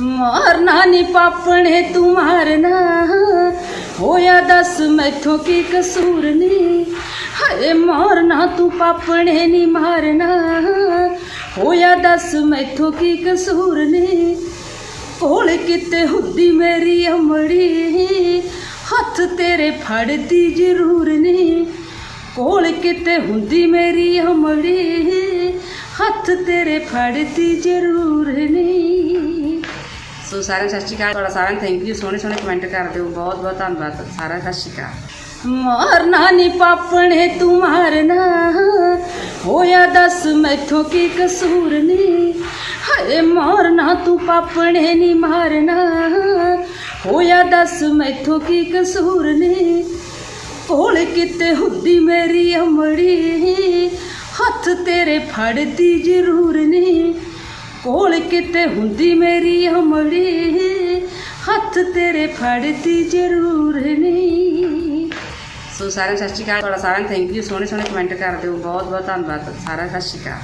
ਮਾਰਨਾ ਨੀ ਪਾਪਣੇ, ਤੂੰ ਮਾਰਨਾ। ਹੋਇਆ ਦੱਸ ਮੈਥੋਂ ਕੀ ਕਸੂਰ ਨੀ? ਹਾਏ, ਮਾਰਨਾ ਤੂੰ ਪਾਪਣੇ, ਨੀ ਮਾਰਨਾ। ਹੋਇਆ ਦੱਸ ਮੈਥੋਂ ਕੀ ਕਸੂਰ ਨੀ? ਕੋਲ ਕਿਤੇ ਹੁੰਦੀ ਮੇਰੀ ਅਮੜੀ, ਹੱਥ ਤੇਰੇ ਫੜਦੀ ਜ਼ਰੂਰ ਨੀ। ਕੋਲ ਕਿਤੇ ਹੁੰਦੀ ਮੇਰੀ ਅਮੜੀ, ਹੱਥ ਤੇਰੇ ਫੜਦੀ ਜ਼ਰੂਰ ਨੀ। ਸੋ ਸਾਰਿਆਂ ਨੂੰ ਸਤਿ ਸ਼੍ਰੀ ਅਕਾਲ। ਤੁਹਾਡਾ ਸਾਰਿਆਂ ਨੂੰ ਥੈਂਕ ਯੂ ਸੋਹਣੇ ਸੋਹਣੇ ਕਮੈਂਟ ਕਰਦੇ ਹੋ ਬਹੁਤ ਬਹੁਤ ਧੰਨਵਾਦ। ਸਾਰਿਆਂ ਸਤਿ ਸ਼੍ਰੀ ਅਕਾਲ। ਮਾਰਨਾ ਨੀ ਪਾਪਣੇ, ਤੂੰ ਮਾਰਨਾ। ਹੋਇਆ ਦੱਸ ਮੈਥੋਂ ਕੀ ਕਸੂਰ ਨੀ? ਹਾਏ, ਮਾਰਨਾ ਤੂੰ ਪਾਪਣੇ, ਨੀ ਮਾਰਨਾ। ਹੋਇਆ ਦੱਸ ਮੈਥੋਂ ਕੀ ਕਸੂਰ ਨੇ? ਕੋਲ ਕਿਤੇ ਹੁੰਦੀ ਮੇਰੀ ਅਮੜੀ। ਹੱਥ ਤੇਰੇ ਫੜਦੀ ਜ਼ਰੂਰ ਨੀ। ਕੋਲ ਕਿਤੇ ਹੁੰਦੀ ਮੇਰੀ ਅਮੜੀ ਹੱਥ ਤੇਰੇ ਫੜਦੀ ਜ਼ਰੂਰ ਨੀ ਸੋ ਸਾਰਿਆਂ ਸਤਿ ਸ਼੍ਰੀ ਅਕਾਲ, ਤੁਹਾਡਾ ਸਾਰਿਆਂ ਨੂੰ ਥੈਂਕ ਯੂ ਸੋਹਣੇ ਸੋਹਣੇ ਕਮੈਂਟ ਕਰ ਦਿਓ ਬਹੁਤ ਬਹੁਤ ਧੰਨਵਾਦ, ਸਾਰਿਆਂ ਦਾ ਸਤਿ ਸ਼੍ਰੀ ਅਕਾਲ।